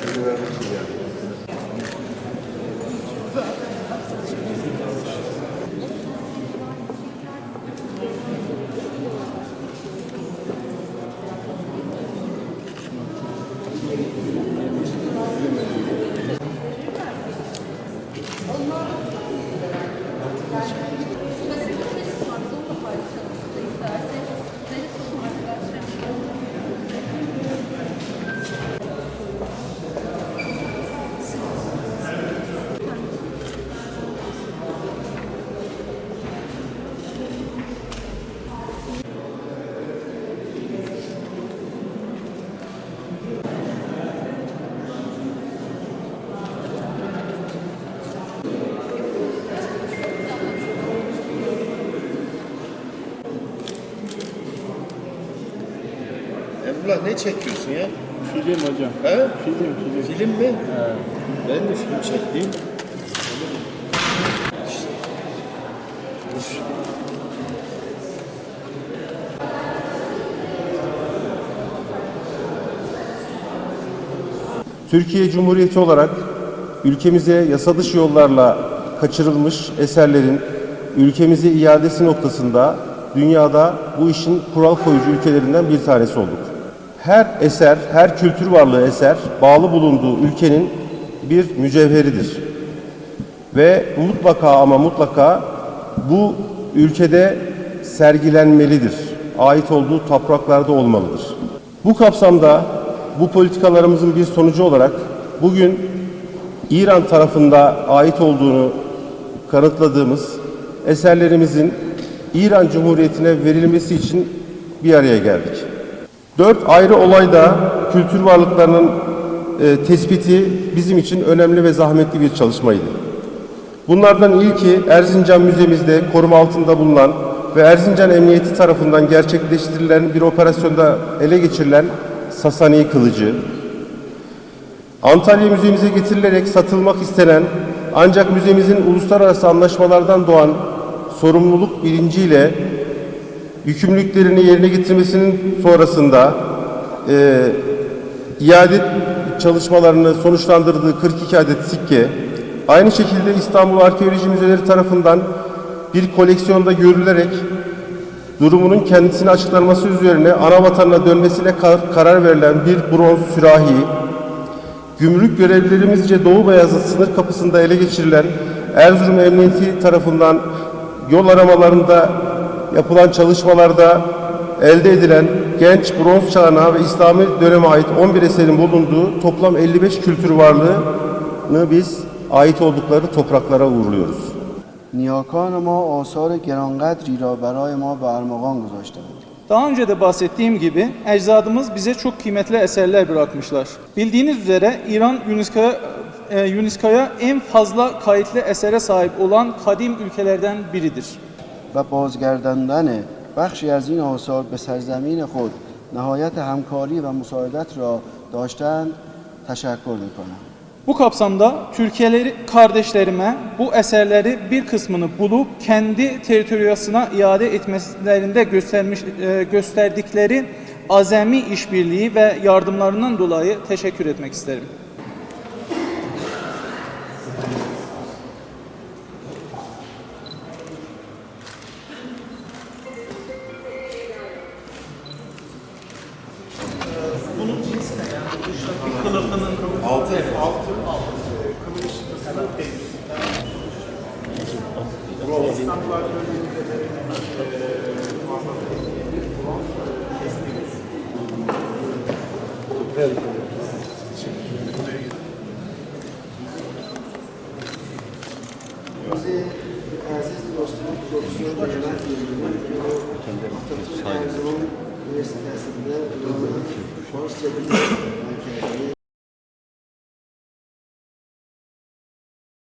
seguridad nacional. Emrullah ne çekiyorsun ya? Film hocam. He? Film, film. Film mi? Ben de film çektim. Türkiye Cumhuriyeti olarak ülkemize yasa dışı yollarla kaçırılmış eserlerin ülkemize iadesi noktasında dünyada bu işin kural koyucu ülkelerinden bir tanesi olduk. Her eser, her kültür varlığı eser bağlı bulunduğu ülkenin bir mücevheridir. Ve mutlaka ama mutlaka bu ülkede sergilenmelidir. Ait olduğu topraklarda olmalıdır. Bu kapsamda bu politikalarımızın bir sonucu olarak bugün İran tarafında ait olduğunu kanıtladığımız eserlerimizin İran Cumhuriyeti'ne verilmesi için bir araya geldik. Dört ayrı olayda kültür varlıklarının e, tespiti bizim için önemli ve zahmetli bir çalışmaydı. Bunlardan ilki Erzincan Müzemizde koruma altında bulunan ve Erzincan Emniyeti tarafından gerçekleştirilen bir operasyonda ele geçirilen Sasani kılıcı. Antalya Müzemize getirilerek satılmak istenen ancak müzemizin uluslararası anlaşmalardan doğan sorumluluk bilinciyle yükümlülüklerini yerine getirmesinin sonrasında e, iade çalışmalarını sonuçlandırdığı 42 adet sikke, aynı şekilde İstanbul Arkeoloji Müzeleri tarafından bir koleksiyonda görülerek durumunun kendisini açıklanması üzerine ana vatanına dönmesine kar- karar verilen bir bronz sürahi, gümrük görevlilerimizce Doğu Beyazıt sınır kapısında ele geçirilen Erzurum Emniyeti tarafından yol aramalarında yapılan çalışmalarda elde edilen genç bronz çağına ve İslami döneme ait 11 eserin bulunduğu toplam 55 kültür varlığını biz ait oldukları topraklara uğurluyoruz. Niyakan ma asar gerangadri ra beray ma bermagan. Daha önce de bahsettiğim gibi ecdadımız bize çok kıymetli eserler bırakmışlar. Bildiğiniz üzere İran UNESCO'ya e, UNESCO'ya en fazla kayıtlı esere sahip olan kadim ülkelerden biridir. و بازگرداندن بخشی از این آثار به سرزمین خود نهایت همکاری و مساعدت را داشتند تشکر میکنم Bu kapsamda Türkiye'li kardeşlerime bu eserleri bir kısmını bulup kendi teritoriyasına iade etmelerinde göstermiş e, gösterdikleri azami işbirliği ve yardımlarından dolayı teşekkür etmek isterim. kılıfının altı evet. altı altı kılıf şıkkısının temizliğinden bu İstanbul Arkeolojisi'nde de muhafaza edildiğimiz bronz kestiğimiz Evet. Bizi aziz dostum Profesör Mehmet Yıldırım, Atatürk Erzurum Üniversitesi'nde Fransız Edebiyat